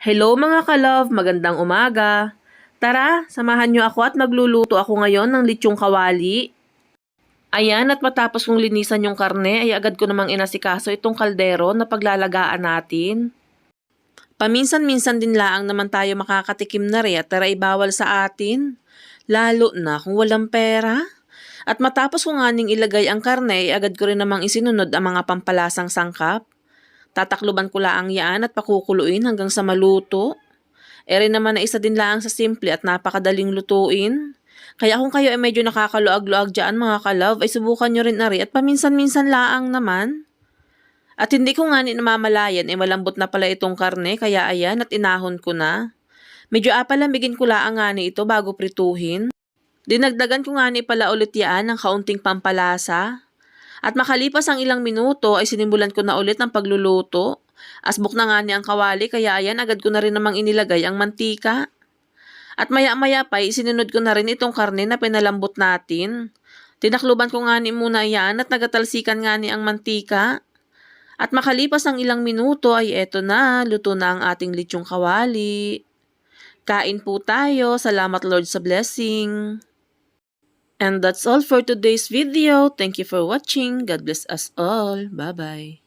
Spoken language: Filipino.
Hello mga ka-love, magandang umaga. Tara, samahan niyo ako at magluluto ako ngayon ng lechong kawali. Ayan, at matapos kong linisan yung karne, ay agad ko namang inasikaso itong kaldero na paglalagaan natin. Paminsan-minsan din laang naman tayo makakatikim na rin at tara ibawal sa atin. Lalo na kung walang pera. At matapos ko nga ning ilagay ang karne, ay agad ko rin namang isinunod ang mga pampalasang sangkap. Tatakluban ko laang yaan at pakukuluin hanggang sa maluto. Ere naman na isa din laang sa simple at napakadaling lutuin. Kaya kung kayo ay medyo nakakaluag-luag dyan mga ka-love, ay subukan nyo rin na rin at paminsan-minsan laang naman. At hindi ko nga ni namamalayan, eh malambot na pala itong karne, kaya ayan at inahon ko na. Medyo apalamigin ko laang nga ni ito bago prituhin. Dinagdagan ko nga ni pala ulit yaan ng kaunting pampalasa. At makalipas ang ilang minuto ay sinimulan ko na ulit ang pagluluto. Asbok na nga ni ang kawali kaya ayan agad ko na rin namang inilagay ang mantika. At maya-maya pa ay sinunod ko na rin itong karne na pinalambot natin. Tinakluban ko nga ni muna yan at nagatalsikan nga ni ang mantika. At makalipas ang ilang minuto ay eto na, luto na ang ating lechong kawali. Kain po tayo. Salamat Lord sa blessing. And that's all for today's video. Thank you for watching. God bless us all. Bye-bye.